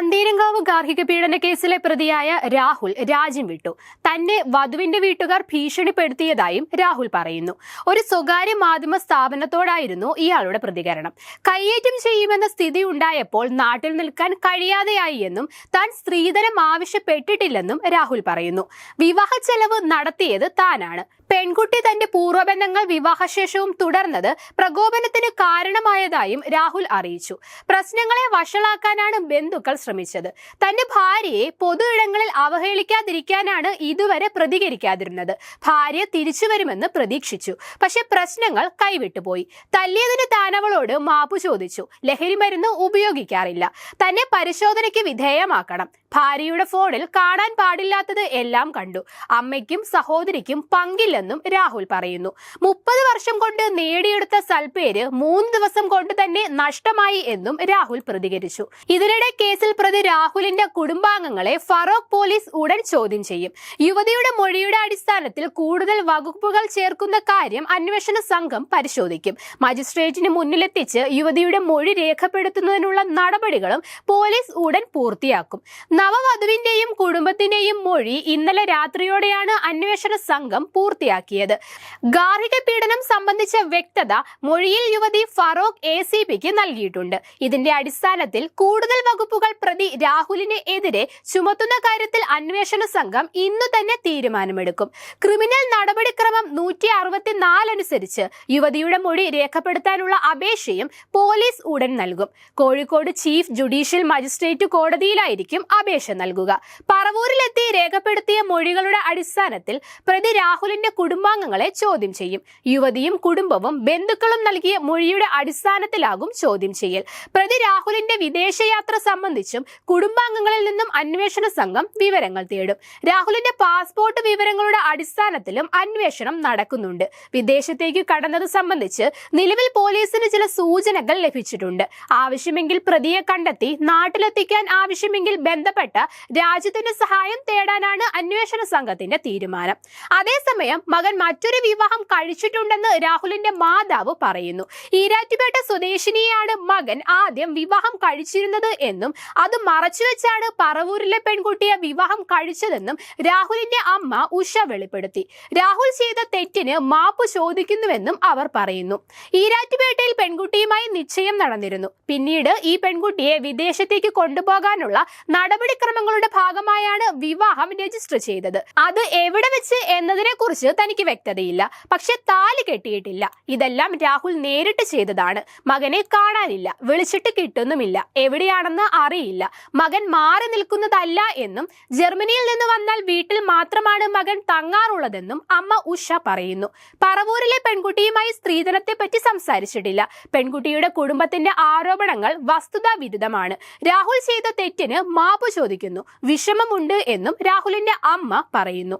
പന്തീരങ്കാവ് ഗാർഹിക പീഡന കേസിലെ പ്രതിയായ രാഹുൽ രാജ്യം വിട്ടു. തന്നെ വധുവിന്റെ വീട്ടുകാർ ഭീഷണിപ്പെടുത്തിയതായും രാഹുൽ പറയുന്നു. ഒരു സ്വകാര്യ മാധ്യമ സ്ഥാപനത്തോടായിരുന്നു ഇയാളുടെ പ്രതികരണം. കയ്യേറ്റം ചെയ്യുമെന്ന സ്ഥിതി ഉണ്ടായപ്പോൾ നാട്ടിൽ നിൽക്കാൻ കഴിയാതെയായി എന്നും താൻ സ്ത്രീധനം ആവശ്യപ്പെട്ടിട്ടില്ലെന്നും രാഹുൽ പറയുന്നു. വിവാഹ ചെലവ് നടത്തിയത് താനാണ്. പെൺകുട്ടി തന്റെ പൂർവബന്ധങ്ങൾ വിവാഹശേഷവും തുടർന്നത് പ്രകോപനത്തിന് കാരണമായതായും രാഹുൽ അറിയിച്ചു. പ്രശ്നങ്ങളെ വഷളാക്കാനാണ് ബന്ധുക്കൾ തന്റെ ഭാര്യയെ പൊതു ഇടങ്ങളിൽ അവഹേളിക്കാതിരിക്കാനാണ് ഇതുവരെ പ്രതികരിക്കാതിരുന്നത്. ഭാര്യ തിരിച്ചു വരുമെന്ന് പ്രതീക്ഷിച്ചു. പക്ഷെ പ്രശ്നങ്ങൾ കൈവിട്ടുപോയി തല്ലിയതിന് താൻ അവളോട് മാപ്പു ചോദിച്ചു. ലഹരി മരുന്ന് ഉപയോഗിക്കാറില്ല. തന്നെ പരിശോധനയ്ക്ക് വിധേയമാക്കണം. ഭാര്യയുടെ ഫോണിൽ കാണാൻ പാടില്ലാത്തത് എല്ലാം കണ്ടു. അമ്മയ്ക്കും സഹോദരിക്കും പങ്കില്ലെന്നും രാഹുൽ പറയുന്നു. മുപ്പത് വർഷം കൊണ്ട് നേടിയെടുത്ത സൽപ്പേര് മൂന്ന് ദിവസം കൊണ്ട് തന്നെ നഷ്ടമായി എന്നും രാഹുൽ പ്രതികരിച്ചു. ഇതിനിടെ കേസിൽ പ്രതി രാഹുലിന്റെ കുടുംബാംഗങ്ങളെ ഫറോക്ക് പോലീസ് ഉടൻ ചോദ്യം ചെയ്യും. യുവതിയുടെ മൊഴിയുടെ അടിസ്ഥാനത്തിൽ കൂടുതൽ വകുപ്പുകൾ ചേർക്കുന്ന കാര്യം അന്വേഷണ സംഘം പരിശോധിക്കും. മജിസ്ട്രേറ്റിന് മുന്നിലെത്തിച്ച് യുവതിയുടെ മൊഴി രേഖപ്പെടുത്തുന്നതിനുള്ള നടപടികളും പോലീസ് ഉടൻ പൂർത്തിയാക്കും. നവവധുവിന്റെയും കുടുംബത്തിന്റെയും മൊഴി ഇന്നലെ രാത്രിയോടെയാണ് അന്വേഷണ സംഘം പൂർത്തിയാക്കിയത്. ഗാർഹിക പീഡനം സംബന്ധിച്ച വ്യക്തത മൊഴിയിൽ യുവതി ഫറോക്ക് എ സി പിക്ക് നൽകിയിട്ടുണ്ട്. ഇതിന്റെ അടിസ്ഥാനത്തിൽ കൂടുതൽ വകുപ്പുകൾ പ്രതി രാഹുലിനെ എതിരെ ചുമത്തുന്ന കാര്യത്തിൽ അന്വേഷണ സംഘം ഇന്നു തന്നെ തീരുമാനമെടുക്കും. ക്രിമിനൽ നടപടിക്രമം നൂറ്റി അറുപത്തിനാല് അനുസരിച്ച് യുവതിയുടെ മൊഴി രേഖപ്പെടുത്താനുള്ള അപേക്ഷയും പോലീസ് ഉടൻ നൽകും. കോഴിക്കോട് ചീഫ് ജുഡീഷ്യൽ മജിസ്ട്രേറ്റ് കോടതിയിലായിരിക്കും അപേക്ഷ നൽകുക. പറവൂരിലെത്തി രേഖപ്പെടുത്തിയ മൊഴികളുടെ അടിസ്ഥാനത്തിൽ പ്രതി രാഹുലിന്റെ കുടുംബാംഗങ്ങളെ ചോദ്യം ചെയ്യും. യുവതിയും കുടുംബവും ബന്ധുക്കളും നൽകിയ മൊഴിയുടെ അടിസ്ഥാനത്തിലാകും ചോദ്യം ചെയ്യൽ. പ്രതി രാഹുലിന്റെ വിദേശയാത്ര സംബന്ധിച്ചും കുടുംബാംഗങ്ങളിൽ നിന്നും അന്വേഷണ സംഘം വിവരങ്ങൾ തേടും. രാഹുലിന്റെ പാസ്പോർട്ട് വിവരങ്ങളുടെ അടിസ്ഥാനത്തിലും അന്വേഷണം നടക്കുന്നുണ്ട്. വിദേശത്തേക്ക് കടന്നത് സംബന്ധിച്ച് നിലവിൽ പോലീസിന് ചില സൂചനകൾ ലഭിച്ചിട്ടുണ്ട്. ആവശ്യമെങ്കിൽ പ്രതിയെ കണ്ടെത്തി നാട്ടിലെത്തിക്കാൻ ആവശ്യമെങ്കിൽ ബന്ധപ്പെട്ട രാജ്യത്തിന്റെ സഹായം തേടാനാണ് അന്വേഷണ സംഘത്തിന്റെ തീരുമാനം. അതേസമയം മകൻ മറ്റൊരു വിവാഹം കഴിച്ചിട്ടുണ്ടെന്ന് രാഹുലിന്റെ മാതാവ് പറയുന്നു. ഈരാറ്റുപേട്ട സ്വദേശിനിയാണ് മകൻ ആദ്യം വിവാഹം കഴിച്ചിരുന്നത് എന്നും അത് മറച്ചുവെച്ചാണ് പറവൂരിലെ പെൺകുട്ടിയെ വിവാഹം കഴിച്ചതെന്നും രാഹുലിന്റെ അമ്മ ഉഷ വെളിപ്പെടുത്തി. രാഹുൽ ചെയ്ത തെറ്റിന് മാപ്പ് ചോദിക്കുന്നുവെന്നും അവർ പറയുന്നു. ഈരാറ്റുപേട്ടയിൽ പെൺകുട്ടിയുമായി നിശ്ചയം നടന്നിരുന്നു. പിന്നീട് ഈ പെൺകുട്ടിയെ വിദേശത്തേക്ക് കൊണ്ടുപോകാനുള്ള നടപടിക്രമങ്ങളുടെ ഭാഗമായാണ് വിവാഹം രജിസ്റ്റർ ചെയ്തത്. അത് എവിടെ വെച്ച് എന്നതിനെ കുറിച്ച് തനിക്ക് വ്യക്തതയില്ല. പക്ഷെ താൽ കെട്ടിയിട്ടില്ല. ഇതെല്ലാം രാഹുൽ നേരിട്ട് ചെയ്തതാണ്. മകനെ കാണാനില്ല. വിളിച്ചിട്ട് കിട്ടുന്നുമില്ല. എവിടെയാണെന്ന് അറിയില്ല. മകൻ മാറി നിൽക്കുന്നതല്ല എന്നും ജർമ്മനിയിൽ നിന്ന് വന്നാൽ വീട്ടിൽ മാത്രമാണ് മകൻ തങ്ങാറുള്ളതെന്നും അമ്മ ഉഷ പറയുന്നു. പറവൂരിലെ പെൺകുട്ടിയുമായി സ്ത്രീധനത്തെ പറ്റി സംസാരിച്ചിട്ടില്ല. പെൺകുട്ടിയുടെ കുടുംബത്തിന്റെ ആരോപണങ്ങൾ വസ്തുതാ വിരുദ്ധമാണ്. രാഹുൽ ചെയ്ത തെറ്റിന് മാപ്പ് ചോദിക്കുന്നു. വിഷമമുണ്ട് എന്നും രാഹുലിന്റെ അമ്മ പറയുന്നു.